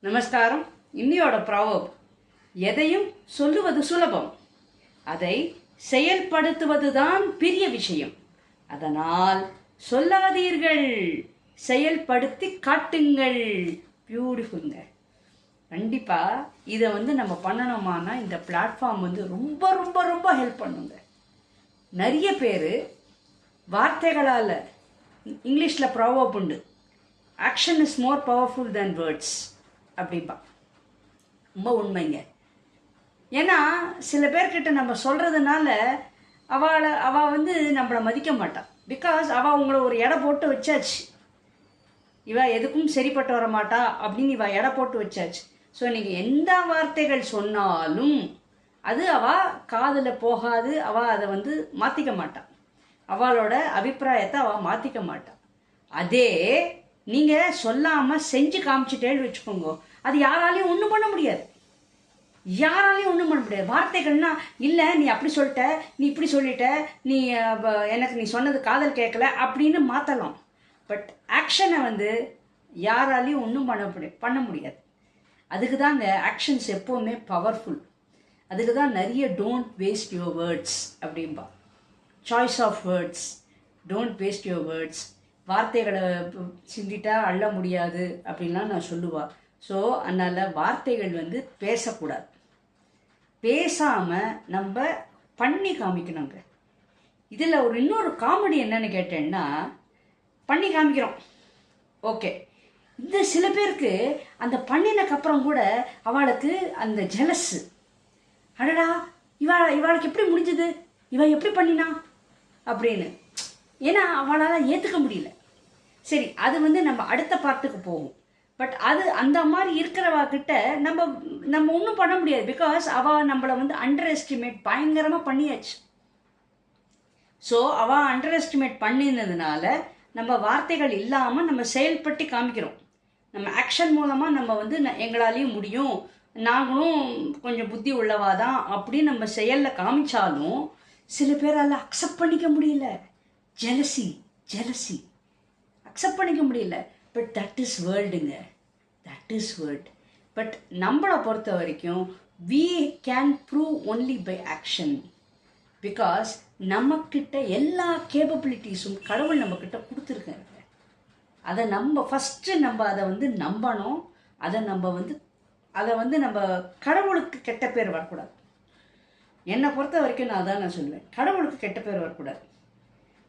நமஸ்காரம். இன்னியோட ப்ராவப் எதையும் சொல்லுவது சுலபம். அதை செயல்படுத்துவதுதான் பெரிய விஷயம். அதனால் சொல்லாதீர்கள். செயல்படுத்தி காட்டுங்கள். பியூட்டிஃபுல்ங்க. கண்டிப்பாக இதை வந்து நம்ம பண்ணணுமானா இந்த பிளாட்ஃபார்ம் வந்து ரொம்ப ரொம்ப ரொம்ப ஹெல்ப் பண்ணுங்க. நிறைய பேர் வார்த்தைகளால் இங்கிலீஷில் ப்ராவப் உண்டு. Action is more powerful than words அப்படிம்பா. ரொம்ப உண்மைங்க. ஏன்னா சில பேர்கிட்ட நம்ம சொல்கிறதுனால அவளை அவள் வந்து நம்மளை மதிக்க மாட்டான் பிகாஸ் அவள் உங்களை ஒரு எடை போட்டு வச்சாச்சு. இவ எதுக்கும் சரிப்பட்டு வர மாட்டா அப்படின்னு இவ எடை போட்டு வச்சாச்சு. ஸோ நீங்கள் எந்த வார்த்தைகள் சொன்னாலும் அது அவள் காதில் போகாது அவள் அதை வந்து மாற்றிக்க மாட்டாள் அவளோட அபிப்பிராயத்தை அவள் மாற்றிக்க மாட்டாள் அதே நீங்கள் சொல்லாமல் செஞ்சு காமிச்சிட்டேன்னு வச்சுக்கோங்க. அது யாராலையும் ஒன்றும் பண்ண முடியாது. யாராலையும் ஒன்றும் பண்ண முடியாது. வார்த்தைகள்னா இல்லை நீ அப்படி சொல்லிட்ட நீ இப்படி சொல்லிட்ட நீ எனக்கு நீ சொன்னது காதல் கேட்கல அப்படின்னு மாற்றலாம் பட் ஆக்ஷனை வந்து யாராலையும் ஒன்றும் பண்ண முடியாது பண்ண முடியாது. அதுக்கு தாங்க ஆக்ஷன்ஸ் எப்போவுமே பவர்ஃபுல் அதுக்கு தான் நிறைய டோன்ட் வேஸ்ட் யுவர் வேர்ட்ஸ் அப்படிம்பா. Choice of words don't waste your words வார்த்தைகளை சிந்திட்டா அள்ள முடியாது அப்படின்லாம் நான் சொல்லுவா. ஸோ அதனால் வார்த்தைகள் வந்து பேசக்கூடாது. பேசாமல் நம்ம பண்ணி காமிக்கணுங்க. இதில் ஒரு இன்னொரு காமெடி என்னன்னு கேட்டேன்னா பண்ணி காமிக்கிறோம். ஓகே இந்த சில பேருக்கு அந்த பண்ணினக்கப்புறம் கூட அவளுக்கு அந்த ஜெலஸு அடடா இவா இவாளுக்கு எப்படி முடிஞ்சது? இவன் எப்படி பண்ணினா? அப்படின்னு. ஏன்னா அவளால் ஏற்றுக்க முடியல. சரி அது வந்து நம்ம அடுத்த பார்ட்டுக்கு போகும் பட் அது அந்த மாதிரி இருக்கிறவா கிட்ட நம்ம நம்ம ஒன்றும் பண்ண முடியாது. பிகாஸ் அவள் நம்மளை வந்து அண்டர் எஸ்டிமேட் பயங்கரமாக பண்ணியாச்சு. ஸோ அவள் அண்டர் எஸ்டிமேட் பண்ணியிருந்ததுனால நம்ம வார்த்தைகள் இல்லாமல் நம்ம செயல்பட்டு காமிக்கிறோம். நம்ம ஆக்ஷன் மூலமாக நம்ம வந்து ந- எங்களாலேயும் முடியும். நாங்களும் கொஞ்சம் புத்தி உள்ளவா தான் அப்படின்னு நம்ம செயலில் காமிச்சாலும் சில பேரால் அக்செப்ட் பண்ணிக்க முடியல. ஜெலசி ஜெலசி அக்செப்ட் பண்ணிக்க முடியல. பட் தட் இஸ் வேர்ல்டுங்க தட் இஸ் வேர்ல்ட் பட் நம்மளை பொறுத்த வரைக்கும் we can prove only by action because நம்மக்கிட்ட எல்லா கேப்பபிலிட்டிஸும் கடவுள் நம்மக்கிட்ட கொடுத்துருக்காங்க அதை நம்ம ஃபஸ்ட்டு நம்ம அதை வந்து நம்பணும். அதை நம்ம வந்து அதை வந்து நம்ம கடவுளுக்கு கெட்ட பேர் வரக்கூடாது. என்னை பொறுத்த வரைக்கும் நான் அதான் நான் சொல்லுவேன். கடவுளுக்கு கெட்ட பேர் வரக்கூடாது.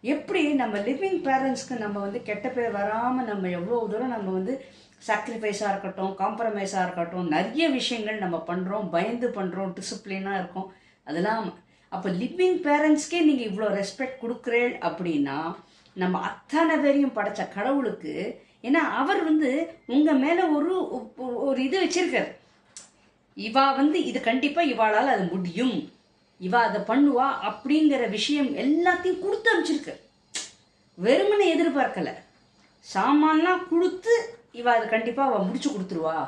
எப்படி நம்ம லிவிங் பேரண்ட்ஸ்க்கு நம்ம வந்து கெட்ட பேர் வராமல் நம்ம எவ்வளோ தூரம் நம்ம வந்து சாக்ரிஃபைஸாக இருக்கட்டும் காம்ப்ரமைஸாக இருக்கட்டும் நிறைய விஷயங்கள் நம்ம பண்ணுறோம் பயந்து பண்ணுறோம் டிசிப்ளினாக இருக்கோம். அதெல்லாம் அப்போ லிவிங் பேரண்ட்ஸ்க்கே நீங்கள் இவ்வளோ ரெஸ்பெக்ட் கொடுக்குறேன் அப்படின்னா நம்ம அத்தனை பேரையும் படைச்ச கடவுளுக்கு ஏன்னா அவர் வந்து உங்கள் மேலே ஒரு ஒரு- இது வச்சிருக்காரு. இவா வந்து இது கண்டிப்பாக இவாளால் அது முடியும். இவா அதை பண்ணுவா அப்படிங்கிற விஷயம் எல்லாத்தையும் கொடுத்து அனுப்பிச்சிருக்கு. வெறுமனை எதிர்பார்க்கலை. சாமான்லாம் கொடுத்து இவா அதை கண்டிப்பாக அவள் முடிச்சு கொடுத்துருவா.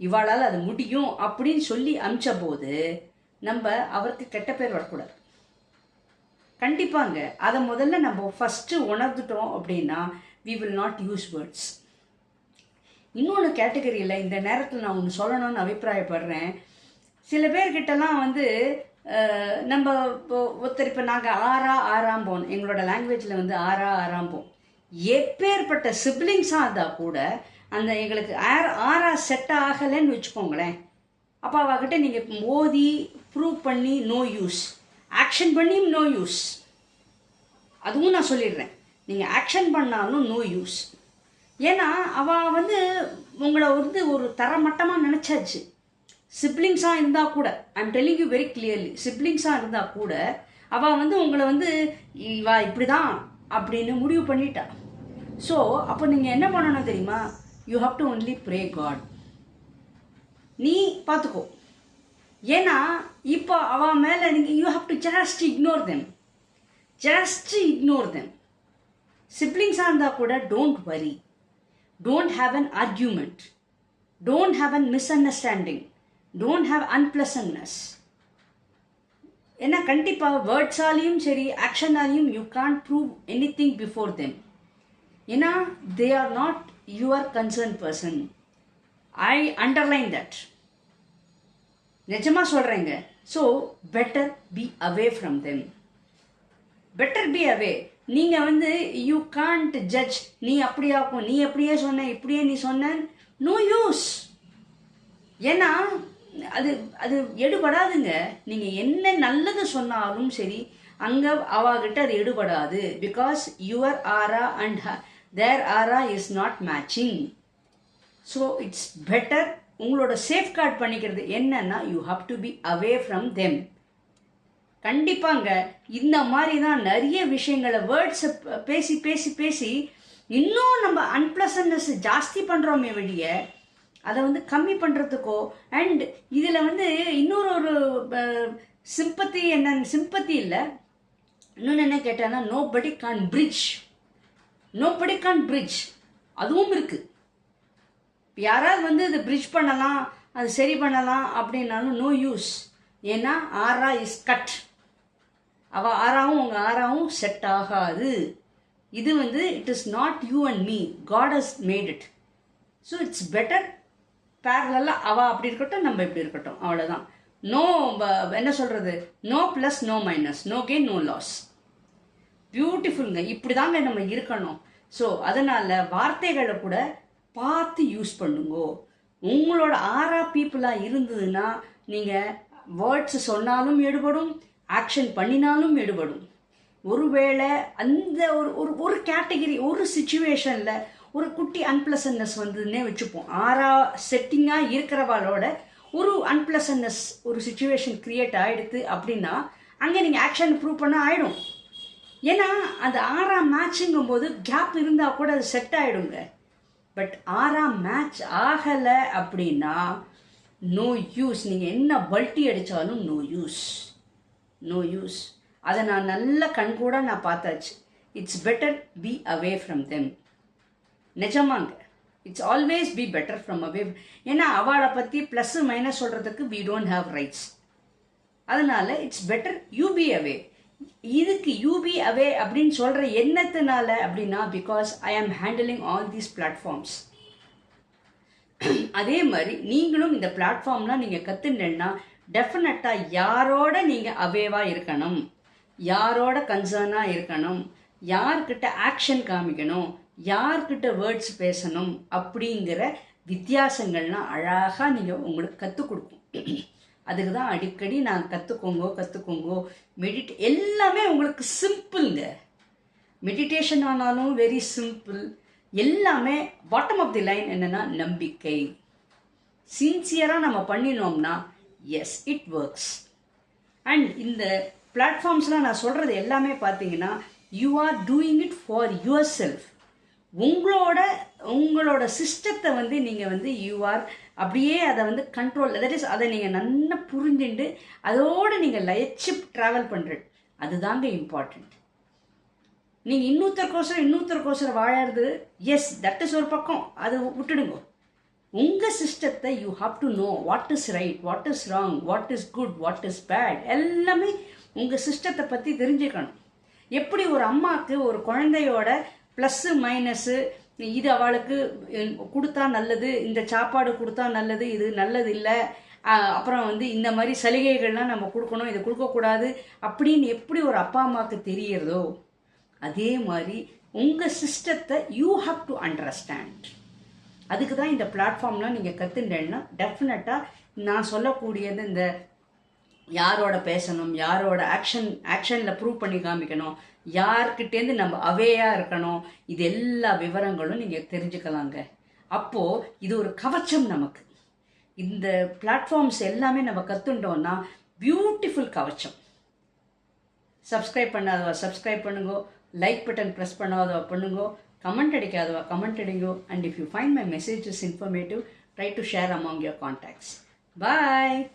இவாளால் அது முடியும் அப்படின்னு சொல்லி அமிச்ச போது நம்ம அவருக்கு கெட்ட பேர் வரக்கூடாது. கண்டிப்பாங்க அதை முதல்ல நம்ம ஃபஸ்ட்டு உணர்ந்துட்டோம் அப்படின்னா we will not use words இன்னொன்று கேட்டகரியில் இந்த நேரத்தில் நான் ஒன்று சொல்லணும்னு அபிப்பிராயப்படுறேன். சில பேர்கிட்டலாம் வந்து நம்ம இப்போ ஒருத்தர் இப்போ நாங்கள் ஆறா ஆறாம் போன் எங்களோட லாங்குவேஜில் வந்து ஆறா ஆறாம் போன் எப்பேற்பட்ட சிப்ளிங்ஸாக இருந்தால் கூட அந்த எங்களுக்கு ஆர் ஆறா செட் ஆகலைன்னு வச்சுக்கோங்களேன். அப்போ அவகிட்ட நீங்கள் மோதி ப்ரூவ் பண்ணி நோ யூஸ் ஆக்ஷன் பண்ணியும் நோ யூஸ் அதுவும் நான் சொல்லிடுறேன். நீங்கள் ஆக்ஷன் பண்ணாலும் நோ யூஸ் ஏன்னா அவள் வந்து உங்களை வந்து ஒரு தரமட்டமாக நினச்சாச்சு. சிப்ளிங்ஸாக இருந்தால் கூட I'm telling you very clearly சிப்ளிங்ஸாக இருந்தால் கூட அவள் வந்து உங்களை வந்து இவா இப்படி தான் அப்படின்னு முடிவு பண்ணிட்டா. ஸோ அப்போ நீங்கள் என்ன பண்ணணும் தெரியுமா? You have to only pray God நீ பார்த்துக்கோ. ஏன்னா இப்போ அவன் மேலே நீங்கள் you have to just ignore them just ignore them சிப்ளிங்ஸாக இருந்தால் கூட don't worry don't have an argument don't have an misunderstanding don't have unpleasantness ஏன்னா கண்டிப்பாக வேர்ட்ஸாலையும் சரி ஆக்ஷனாலையும் you can't prove anything before them ஏன்னா they are not your concern person I underline that நிஜமாக சொல்கிறேங்க so better be away from them better be away நீங்கள் வந்து you can't judge நீ அப்படியாக்கும் நீ அப்படியே சொன்ன? இப்படியே நீ சொன்ன? நோ யூஸ் ஏன்னா அது அது எடுபடாதுங்க. நீங்கள் என்ன நல்லது சொன்னாலும் சரி அங்கே அவாகிட்ட அது எடுபடாது. Because your aura and their aura is not matching so it's better உங்களோட சேஃப்கார்ட் பண்ணிக்கிறது என்னன்னா you have to be away from them கண்டிப்பாங்க இந்த மாதிரி தான் நிறைய விஷயங்களை வேர்ட்ஸை பேசி பேசி பேசி இன்னும் நம்ம அன்பிளசன்னஸ் ஜாஸ்தி பண்ணுறோமே வழியை அதை வந்து கம்மி பண்ணுறதுக்கோ அண்ட் இதில் வந்து இன்னொரு ஒரு சிம்பத்தி என்ன சிம்பத்தி இல்லை. இன்னொன்று என்ன கேட்டேன்னா நோ படி கான் பிரிட்ஜ் நோ படி கான் பிரிட்ஜ் அதுவும் இருக்குது யாராவது வந்து இது பிரிட்ஜ் பண்ணலாம் அது சரி பண்ணலாம் அப்படின்னாலும் நோ யூஸ் ஏன்னா ஆரா இஸ் கட் அவ ஆறாவும் உங்கள் ஆறாவும் செட் ஆகாது. இது வந்து it is not you and me God has made it so it's better பேரலாக அவள் அப்படி இருக்கட்டும் நம்ம இப்படி இருக்கட்டும். அவ்வளோதான் நோ என்ன சொல்கிறது no plus no minus no gain no loss பியூட்டிஃபுல்ங்க இப்படி தாங்க நம்ம இருக்கணும். ஸோ அதனால் வார்த்தைகளை கூட பார்த்து யூஸ் பண்ணுங்கோ. உங்களோட ஆறா பீப்புளாக இருந்ததுன்னா நீங்கள் வேர்ட்ஸ் சொன்னாலும் எடுபடும் ஆக்ஷன் பண்ணினாலும் எடுபடும். ஒருவேளை அந்த ஒரு ஒரு ஒரு கேட்டகிரி ஒரு சுச்சுவேஷனில் ஒரு குட்டி அன்பிளசன்னஸ் வந்ததுன்னே வச்சுப்போம். ஆறா செட்டிங்காக இருக்கிறவாளோட ஒரு அன்பிளசன்னஸ் ஒரு சுச்சுவேஷன் க்ரியேட் ஆகிடுது அப்படின்னா அங்கே நீங்கள் ஆக்ஷன் ப்ரூவ் பண்ண ஆகிடும் ஏன்னா அந்த ஆறாம் மேட்சுங்கும் போது கேப் இருந்தால் கூட அது செட் ஆகிடுங்க பட் ஆறாம் மேட்ச் ஆகலை அப்படின்னா நோ யூஸ் நீங்கள் என்ன பல்ட்டி அடித்தாலும் நோ யூஸ் நோ யூஸ் அதை நான் நல்ல கண்கூட நான் பார்த்தாச்சு. It's better be away from them நிஜமாங்க. It's always be better from away ஏன்னா அவளை பற்றி ப்ளஸ்ஸு மைனஸ் சொல்கிறதுக்கு வி டோன்ட் ஹாவ் ரைட்ஸ் அதனால it's better you be away இதுக்கு யூ பி அவே அப்படின்னு சொல்கிற என்னத்தினால அப்படின்னா பிகாஸ் ஐ ஆம் ஹேண்டிலிங் ஆல் தீஸ் பிளாட்ஃபார்ம்ஸ் அதே மாதிரி நீங்களும் இந்த பிளாட்ஃபார்ம்லாம் நீங்கள் கற்றுனா டெஃபினட்டாக யாரோட நீங்கள் அவேவாக இருக்கணும்? யாரோட கன்சர்னாக இருக்கணும்? யார்கிட்ட ஆக்ஷன் காமிக்கணும்? யார்கிட்ட வேர்ட்ஸ் பேசணும் அப்படிங்கிற வித்தியாசங்கள்லாம் அழகாக நீங்கள் உங்களுக்கு கற்றுக் கொடுக்கும். அதுக்கு தான் அடிக்கடி நான் கற்றுக்கோங்கோ கற்றுக்கோங்கோ மெடிட் எல்லாமே உங்களுக்கு சிம்பிளுங்க மெடிடேஷன் ஆனாலும் வெரி சிம்பிள் எல்லாமே பாட்டம் ஆஃப் தி லைன் என்னென்னா நம்பிக்கை. சின்சியராக நம்ம பண்ணினோம்னா எஸ் இட் ஒர்க்ஸ் அண்ட் இந்த பிளாட்ஃபார்ம்ஸ்லாம் நான் சொல்கிறது எல்லாமே பார்த்தீங்கன்னா you are doing it for yourself உங்களோட உங்களோட சிஸ்டத்தை வந்து நீங்கள் வந்து யூ ஆர் அப்படியே அதை வந்து கண்ட்ரோல் தட் இஸ் அதை நீங்கள் நல்லா புரிஞ்சுண்டு அதோடு நீங்கள் லயச்சு ட்ராவல் பண்ணுறது அதுதாங்க இம்பார்ட்டண்ட் நீங்கள் இன்னொருத்தருக்கோசரம் இன்னொருத்தருக்கோசரம் வாழறது எஸ் தட் இஸ் ஒரு பக்கம். அது விட்டுடுங்க. உங்கள் சிஸ்டத்தை you have to know what is right what is wrong what is good what is bad எல்லாமே உங்கள் சிஸ்டத்தை பற்றி தெரிஞ்சுக்கணும். எப்படி ஒரு அம்மாவுக்கு ஒரு குழந்தையோட ப்ளஸ்ஸு மைனஸ்ஸு இது அவளுக்கு கொடுத்தா நல்லது இந்த சாப்பாடு கொடுத்தா நல்லது இது நல்லது இல்லை அப்புறம் வந்து இந்த மாதிரி சலுகைகள்லாம் நம்ம கொடுக்கணும் இதை கொடுக்கக்கூடாது அப்படின்னு எப்படி ஒரு அப்பா அம்மாவுக்கு தெரியறதோ அதே மாதிரி உங்கள் சிஸ்டத்தை யூ ஹாவ் டு அண்டர்ஸ்டாண்ட் அதுக்கு தான் இந்த பிளாட்ஃபார்ம்லாம் நீங்கள் கற்றுட்டேன்னா டெஃபினட்டாக நான் சொல்லக்கூடியது இந்த யாரோட பேசணும் யாரோட ஆக்ஷன் ஆக்ஷனில் ப்ரூவ் பண்ணி காமிக்கணும் யார்கிட்டேருந்து நம்ம அவேயாக இருக்கணும்? இது எல்லா விவரங்களும் நீங்கள் தெரிஞ்சுக்கலாங்க. அப்போது இது ஒரு கவச்சம் நமக்கு. இந்த பிளாட்ஃபார்ம்ஸ் எல்லாமே நம்ம கற்றுண்டோம்னா பியூட்டிஃபுல் கவச்சம். சப்ஸ்கிரைப் பண்ணாதவா சப்ஸ்கிரைப் பண்ணுங்கோ. லைக் பட்டன் ப்ரெஸ் பண்ணாதவா பண்ணுங்கோ. கமெண்ட் அடிக்காதவா comment அடிங்கோ. And if you find my messages informative try to share among your contacts bye